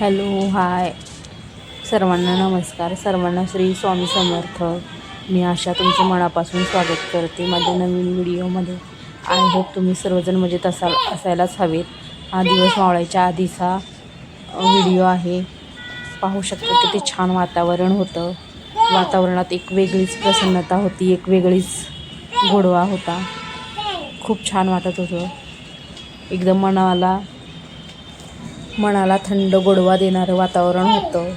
Hello hi. सर्वांना नमस्कार. सर्वांना श्री स्वामी समर्थ. मी आशा तुमचं मनापासून स्वागत करते माझ्या नवीन व्हिडिओमध्ये. आय होप तुम्ही सर्वजण मजेत असाल असायलाच हवेत. हा दिवस मावळायच्या आधीचा व्हिडिओ आहे. पाहू शकता किती छान वातावरण होतं. वातावरणात एक वेगळीच प्रसन्नता होती एक वेगळीच गोडवा होता. खूप छान वाटत होतं. एकदम मनाला मनाला थंड गोडवा देणारं वातावरण होतं.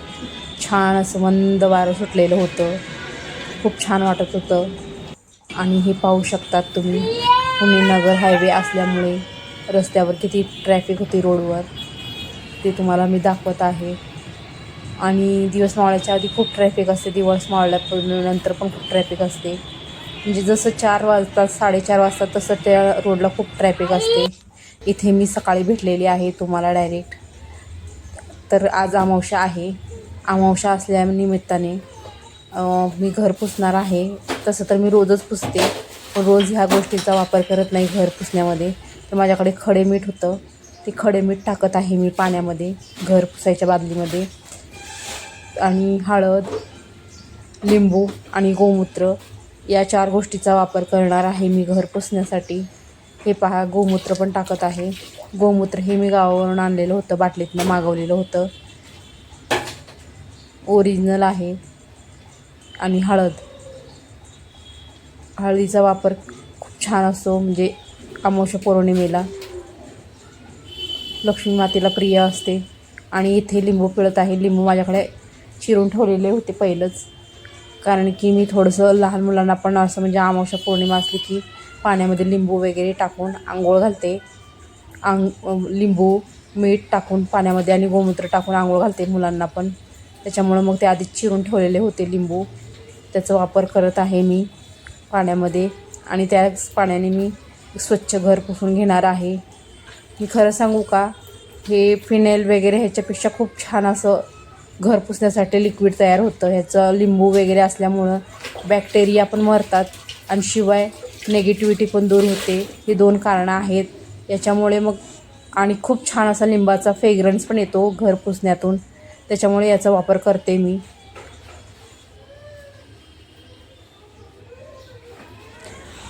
छान असं मंद वारं सुटलेलं होतं. खूप छान वाटत होतं. आणि हे पाहू शकतात तुम्ही पुणे नगर हायवे असल्यामुळे रस्त्यावर किती ट्रॅफिक होती रोडवर ते तुम्हाला मी दाखवत आहे. आणि दिवस मावळ्याच्या आधी खूप ट्रॅफिक असते दिवस मावळल्यानंतर पण खूप ट्रॅफिक असते. म्हणजे जसं चार वाजतात साडेचार वाजतात तसं त्या रोडला खूप ट्रॅफिक असते. इथे मी सकाळी भेटलेली आहे तुम्हाला डायरेक्ट तर आज अमावस्या आहे. अमावस्या असल्यानिमित्ताने निमित्ताने मी घर पुसणार आहे. तसं तर मी रोजच पुसते. पण रोज ह्या गोष्टीचा वापर करत नाही घर पुसण्यामध्ये. तर माझ्याकडे खडे मीठ होतं. ते खडे मीठ टाकत आहे मी पाण्यामध्ये घर पुसायच्या बादलीमध्ये. आणि हळद लिंबू आणि गोमूत्र या चार गोष्टीचा वापर करणार आहे मी घर पुसण्यासाठी. हे पहा गोमूत्र पण टाकत आहे. गोमूत्र हे मी गावावरून आणलेलं होतं बाटलीतनं मागवलेलं होतं. ओरिजिनल आहे. आणि हळद. हळदीचा वापर खूप छान असतो म्हणजे अमावस्या पौर्णिमेला. लक्ष्मी मातेला प्रिय असते. आणि इथे लिंबू पिळत आहे. लिंबू माझ्याकडे चिरून ठेवलेले होते पहिलंच. कारण की मी थोडंसं लहान मुलांना पण असं म्हणजे अमावश्या पौर्णिमा असली की पाण्यामध्ये लिंबू वगैरे टाकून आंघोळ घालते. आंग लिंबू मीठ टाकून पाण्यामध्ये आणि गोमूत्र टाकून आंघोळ घालते मुलांना पण. त्याच्यामुळं मग ते आधीच चिरून ठेवलेले होते लिंबू. त्याचा वापर करत आहे मी पाण्यामध्ये. आणि त्याच पाण्याने मी स्वच्छ घर पुसून घेणार आहे. मी खरं सांगू का हे फिनेल वगैरे ह्याच्यापेक्षा खूप छान असं घर पुसण्यासाठी लिक्विड तयार होतं. ह्याचं लिंबू वगैरे असल्यामुळं बॅक्टेरिया पण मरतात. आणि शिवाय नेगेटिव्हिटी पण दूर होते. ही दोन कारणं आहेत. याच्यामुळे मग आणि खूप छान असा लिंबाचा फेग्रन्स पण येतो घर पुसण्यातून. त्याच्यामुळे याचा वापर करते मी.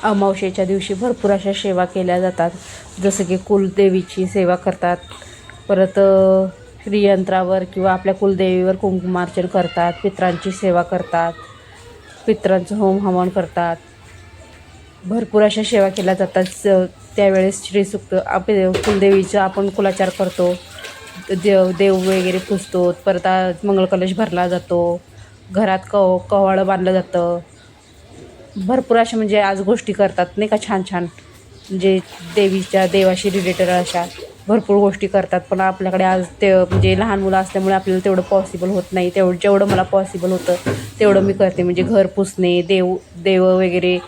अमावशेच्या दिवशी भरपूर अशा सेवा केल्या जातात. जसं की कुलदेवीची सेवा करतात. परत श्रीयंत्रावर किंवा आपल्या कुलदेवीवर कुंकुमार्चन करतात. पित्रांची सेवा करतात. पित्रांचं होम हवन करतात. भरपूर अशा सेवा केल्या जातात. स- त्यावेळेस श्रीसुक्त आप कुलदेवीचा आपण कुलाचार करतो. देव देव वगैरे पुजतो. परत मंगळकलश भरला जातो. घरात कव कवाळं बांधलं जातं. भरपूर अशा म्हणजे आज गोष्टी करतात. नाही का? छान छान. म्हणजे देवीच्या देवाशी रिलेटेड अशा भरपूर गोष्टी करतात. पण आपल्याकडे आज ते म्हणजे लहान मुलं असल्यामुळे आपल्याला तेवढं पॉसिबल होत नाही. तेवढं जेवढं मला पॉसिबल होतं तेवढं मी करते. म्हणजे घर पुसणे देव देव वगैरे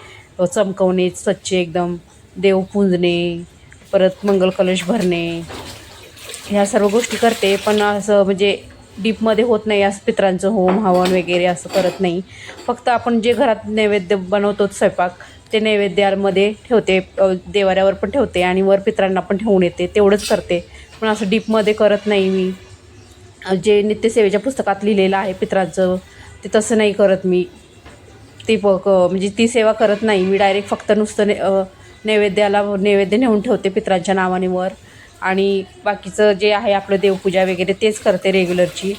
चमकवणे स्वच्छ एकदम देव पुंजणे परत मंगलकलश भरणे. ह्या सर्व गोष्टी करते पण असं म्हणजे डीपमध्ये होत नाही असं पित्रांचं होम हवन वगैरे असं करत नाही. फक्त आपण जे घरात नैवेद्य बनवतो स्वयंपाक ते नैवेद्यामध्ये ठेवते देवाऱ्यावर पण ठेवते आणि वर पित्रांना पण ठेवून येते तेवढंच करते. पण असं डीपमध्ये करत नाही मी. जे नित्यसेवेच्या पुस्तकात लिहिलेलं आहे पित्रांचं ते तसं नाही करत मी. ती प म्हणजे ती सेवा करत नाही. मी डायरेक्ट फक्त नुसतं ने नैवेद्याला नैवेद्य नेऊन ठेवते पित्रांच्या नावाने वर. आणि बाकीचं जे आहे आपलं देवपूजा वगैरे तेच करते रेग्युलरची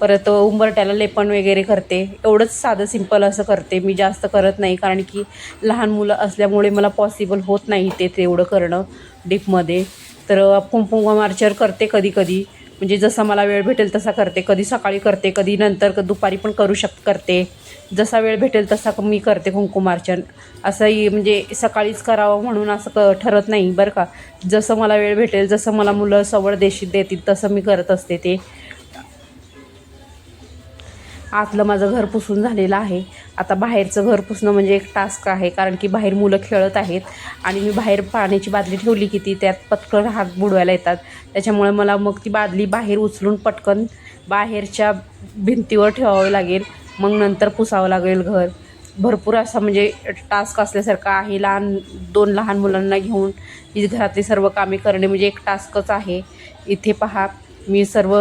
परत उंबरट्याला लेपन वगैरे करते. एवढंच साधं सिंपल असं करते. मी जास्त करत नाही. कारण की लहान मुलं असल्यामुळे मला पॉसिबल होत नाही ते तेवढं करणं डीपमध्ये तर कुंकुमार्चर करते कधी कधी. म्हणजे जसा मला वेळ भेटेल तसा करते. कधी सकाळी करते कधी नंतर क- दुपारी पण करू शक करते. जसा वेळ भेटेल तसा मी करते कुंकुमार्चन. असंही म्हणजे सकाळीच करावं म्हणून असं क ठरत नाही बरं का. जसं मला वेळ भेटेल जसं मला मुलं सवड देशी देतील तसं मी करत असते ते. आतलं माझं घर पुसून झालेलं आहे. आता बाहेरचं घर पुसणं म्हणजे एक टास्क आहे कारण की बाहेर मुलं खेळत आहेत. आणि मी बाहेर पाण्याची बादली ठेवली की ती त्यात पटकन हात बुडवायला येतात. त्याच्यामुळे मला मग ती बादली बाहेर उचलून पटकन बाहेरच्या भिंतीवर ठेवावं लागेल. मग नंतर पुसावं लागेल घर. भरपूर असा म्हणजे टास्क असल्यासारखं आहे. लहान दोन लहान मुलांना घेऊन ही घरातली सर्व कामे करणे म्हणजे एक टास्कच आहे. इथे पहा मी सर्व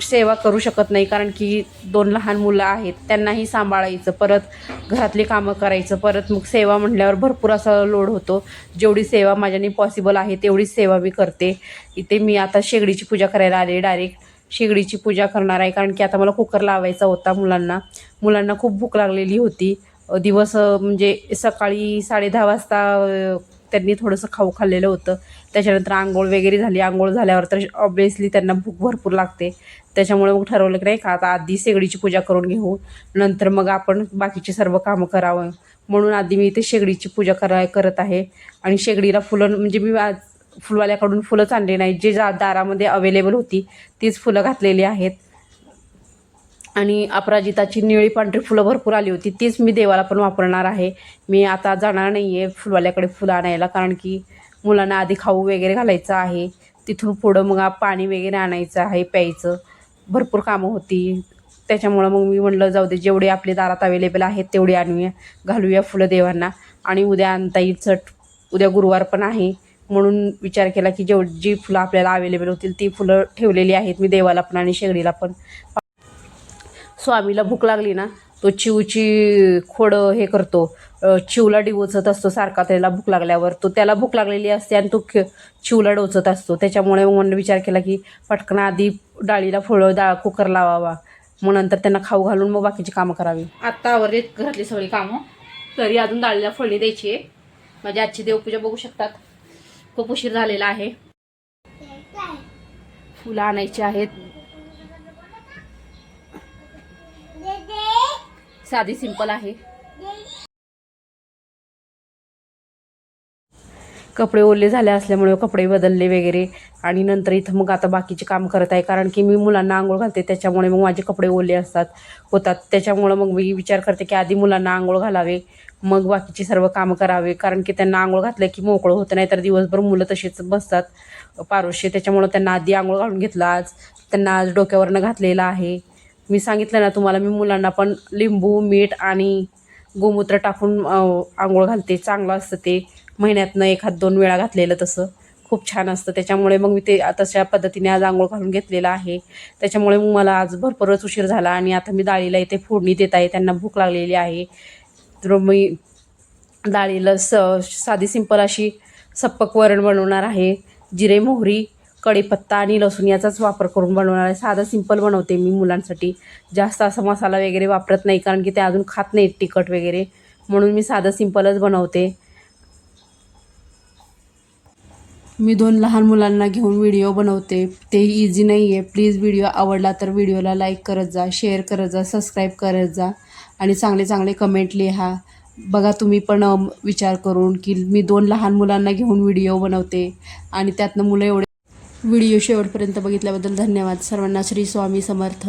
सेवा करू शकत नाही कारण की दोन लहान मुलं आहेत. त्यांनाही सांभाळायचं परत घरातली कामं करायचं परत मग सेवा म्हटल्यावर भरपूर असा लोड होतो. जेवढी सेवा माझ्याने पॉसिबल आहे तेवढीच सेवा मी करते. इथे मी आता शेगडीची पूजा करायला आले डायरेक्ट शेगडीची पूजा करणार आहे. कारण की आता मला कुकर लावायचा होता मुलांना. मुलांना खूप भूक लागलेली होती. दिवस म्हणजे सकाळी साडे दहा वाजता त्यांनी थोडंसं खाऊ खाल्लेलं होतं. त्याच्यानंतर आंघोळ वगैरे झाली. आंघोळ झाल्यावर तर ऑब्वियसली त्यांना भूक भरपूर लागते. त्याच्यामुळे मग ठरवलं की नाही का आता आधी शेगडीची पूजा करून घेऊ. नंतर मग आपण बाकीची सर्व कामं करावं. म्हणून आधी मी इथे शेगडीची पूजा करा करत आहे. आणि शेगडीला फुलं म्हणजे मी आज फुलवाल्याकडून फुलंच आणली नाही. जे जा दारामध्ये अवेलेबल होती तीच फुलं घातलेली आहेत. आणि अपराजिताची निळी पांढरी फुलं भरपूर आली होती तीच मी देवाला पण वापरणार आहे. मी आता जाणार नाही आहे फुलवाल्याकडे फुलं आणायला कारण की मुलांना आधी खाऊ वगैरे घालायचं आहे. तिथून पुढं मग पाणी वगैरे आणायचं आहे प्यायचं. भरपूर कामं होती. त्याच्यामुळं मग मी म्हटलं जाऊ दे जेवढे आपले दारात अवेलेबल आहेत तेवढे आणूया घालूया फुलं देवांना. आणि उद्या आणता येईल चट उद्या गुरुवार पण आहे. म्हणून विचार केला की जेव जी फुलं आपल्याला अवेलेबल होतील ती फुलं ठेवलेली आहेत. मी देवाला पण आणि शेगडीला पण. स्वामीला भूक लागली ना तो चिवची खोडं हे करतो. चिवला डिवचत असतो सारखा त्याला भूक लागल्यावर. तो त्याला भूक लागलेली असते आणि तो चिवला डोचत असतो. त्याच्यामुळे मग म्हणून विचार केला की पटकन आधी डाळीला फळं डाळ कुकर लावावा. मग नंतर त्यांना खाऊ घालून मग बाकीची कामं करावी. आत्ता आवरली घरातली सगळी कामं. तरी अजून डाळीला फळणी द्यायची आहे. माझी आजची देवपूजा बघू शकतात. खूप उशीर झालेला आहे. फुलं आणायची आहेत. साधी सिंपल आहे. कपडे ओले झाले असल्यामुळे कपडे बदलले वगैरे. आणि नंतर इथं मग आता बाकीचे काम करत आहे. कारण की मी मुलांना आंघोळ घालते. त्याच्यामुळे मग माझे कपडे ओले असतात होतात. त्याच्यामुळं मग मी विचार करते की आधी मुलांना आंघोळ घालावे मग बाकीची सर्व कामं करावे. कारण की त्यांना आंघोळ घातलं की मोकळं होतं. नाही तर दिवसभर मुलं तशीच बसतात पारोशे. त्याच्यामुळं त्यांना आधी आंघोळ घालून घेतलं आज. त्यांना आज डोक्यावरनं घातलेलं आहे. मी सांगितलं ना तुम्हाला मी मुलांना पण लिंबू मीठ आणि गोमूत्र टाकून आंघोळ घालते. चांगलं असतं ते. महिन्यातनं एखाद दोन वेळा घातलेलं तसं. खूप छान असतं. त्याच्यामुळे मग मी ते तशा पद्धतीने आज आंघोळ घालून घेतलेलं आहे. त्याच्यामुळे मग मला आज भरपूरच उशीर झाला आणि आता मी डाळीला इथे फोडणी देत आहे. त्यांना भूक लागलेली आहे. तर मी डाळीला स साधी सिंपल अशी सप्पक वरण बनवणार आहे. जिरे मोहरी कढीपत्ता आणि लसूण याचाच वापर करून बनवणार आहे. साधं सिंपल बनवते मी मुलांसाठी. जास्त असा मसाला वगैरे वापरत नाही कारण की ते अजून खात नाहीत तिखट वगैरे. म्हणून मी साधं सिंपलच बनवते. मी दोन लहान मुलांना घेऊन व्हिडिओ बनवते. ते इझी नाही आहे प्लीज व्हिडिओ आवडला तर व्हिडिओला लाईक करत जा शेअर करत जा सबस्क्राईब करत जा आणि चांगले चांगले कमेंट लिहा. बघा तुम्ही पण विचार करून की मी दोन लहान मुलांना घेऊन व्हिडिओ बनवते आणि त्यातनं मुलं एवढे व्हिडिओ शेवटपर्यंत बघितल्याबद्दल धन्यवाद. सर्वांना श्री स्वामी समर्थ.